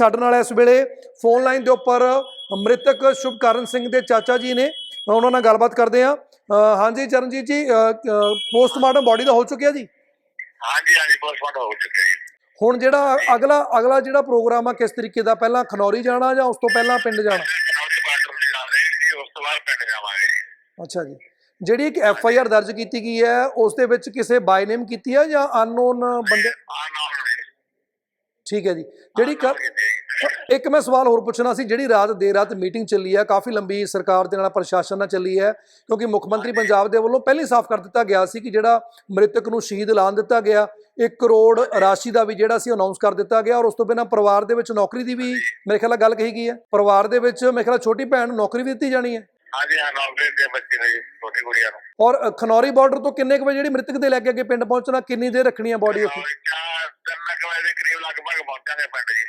ਸਾਡੇ ਨਾਲ ਇਸ ਵੇਲੇ ਫੋਨ ਲਾਈਨ ਦੇ ਉੱਪਰ ਮ੍ਰਿਤਕ ਸ਼ੁਭਕਰਨ ਸਿੰਘ ਦੇ ਚਾਚਾ ਜੀ ਨੇ ਉਹਨਾਂ ਨਾਲ ਗੱਲਬਾਤ ਕਰਦੇ ਆ ਹਾਂਜੀ ਚਰਨਜੀਤ ਜੀ ਪੋਸਟਮਾਰਟਮ ਬਾਡੀ ਦਾ ਹੋ ਚੁੱਕਿਆ ਜੀ? ਹਾਂਜੀ ਹਾਂਜੀ ਪੋਸਟਮਾਰਟਮ ਹੋ ਚੁੱਕਿਆ ਜੀ। ਹੁਣ ਜਿਹੜਾ ਅਗਲਾ ਅਗਲਾ ਜਿਹੜਾ ਪ੍ਰੋਗਰਾਮ ਆ ਕਿਸ ਤਰੀਕੇ ਦਾ? ਪਹਿਲਾਂ ਖਨੌਰੀ ਜਾਣਾ ਜਾਂ ਉਸ ਤੋਂ ਪਹਿਲਾਂ ਪਿੰਡ ਜਾਣਾ? ਕਨੌਲੀ ਬਾਰਡਰ ਤੇ ਜਾ ਰਹੇ ਹਾਂ ਜੀ ਉਸ ਤੋਂ ਬਾਅਦ ਪਿੰਡ ਜਾਵਾਂਗੇ ਜੀ। ਅੱਛਾ ਜੀ। ਜਿਹੜੀ ਇੱਕ ਐਫ ਆਈ ਆਰ ਦਰਜ ਕੀਤੀ ਗਈ ਹੈ ਉਸ ਦੇ ਵਿੱਚ ਕਿਸੇ ਬਾਈ ਨੇਮ ਕੀਤੀ ਹੈ ਜਾਂ ਅਨਨੋਨ ਬੰਦੇ? ਠੀਕ ਹੈ ਜੀ। ਜਿਹੜੀ ਇੱਕ ਮੈਂ ਸਵਾਲ ਹੋਰ ਪੁੱਛਣਾ ਸੀ ਜਿਹੜੀ ਰਾਤ ਦੇਰ ਰਾਤ ਮੀਟਿੰਗ ਚੱਲੀ ਹੈ ਕਾਫੀ ਲੰਬੀ ਸਰਕਾਰ ਦੇ ਨਾਲ ਪ੍ਰਸ਼ਾਸਨ ਨਾਲ ਚੱਲੀ ਹੈ ਕਿਉਂਕਿ ਮੁੱਖ ਮੰਤਰੀ ਪੰਜਾਬ ਦੇ ਵੱਲੋਂ ਪਹਿਲਾਂ ਸਾਫ਼ ਕਰ ਦਿੱਤਾ ਗਿਆ ਸੀ ਕਿ ਜਿਹੜਾ ਮ੍ਰਿਤਕ ਨੂੰ ਸ਼ਹੀਦ ਐਲਾਨ ਦਿੱਤਾ ਗਿਆ 1 ਕਰੋੜ ਰਾਸ਼ੀ ਦਾ ਵੀ ਜਿਹੜਾ ਸੀ ਅਨਾਉਂਸ ਕਰ ਦਿੱਤਾ ਗਿਆ ਔਰ ਉਸ ਤੋਂ ਬਿਨਾਂ ਪਰਿਵਾਰ ਦੇ ਵਿੱਚ ਨੌਕਰੀ ਦੀ ਵੀ ਮੇਰੇ ਖਿਆਲ ਨਾਲ ਗੱਲ ਕਹੀ ਗਈ ਹੈ। ਪਰਿਵਾਰ ਦੇ ਵਿੱਚ ਮੇਰੇ ਖਿਆਲ ਛੋਟੀ ਭੈਣ ਨੂੰ ਨੌਕਰੀ ਵੀ ਦਿੱਤੀ ਜਾਣੀ ਹੈ। ਹਾਂਜੀ ਹਾਂ ਨੌਕਰੀ ਦੇ ਬੱਚੇ ਨੇ ਛੋਟੀ ਕੁੜੀਆਂ ਨੂੰ। ਔਰ ਖਨੌਰੀ ਬਾਰਡਰ ਤੋਂ ਕਿੰਨੇ ਕੁ ਵਜੇ ਜਿਹੜੀ ਮ੍ਰਿਤਕ ਦੇ ਲੈ ਕੇ ਅੱਗੇ ਪਿੰਡ ਪਹੁੰਚਣਾ ਕਿੰਨੀ ਦੇਰ ਰੱਖਣੀ ਹੈ ਬਾਡੀ ਉੱਥੇ? ਚਾਰ ਤਿੰਨ ਕੁ ਵਜੇ ਦੇ ਕਰੀਬ ਲਗਭਗ ਪਹੁੰਚਾਂਗੇ ਪਿੰਡ ਜੀ।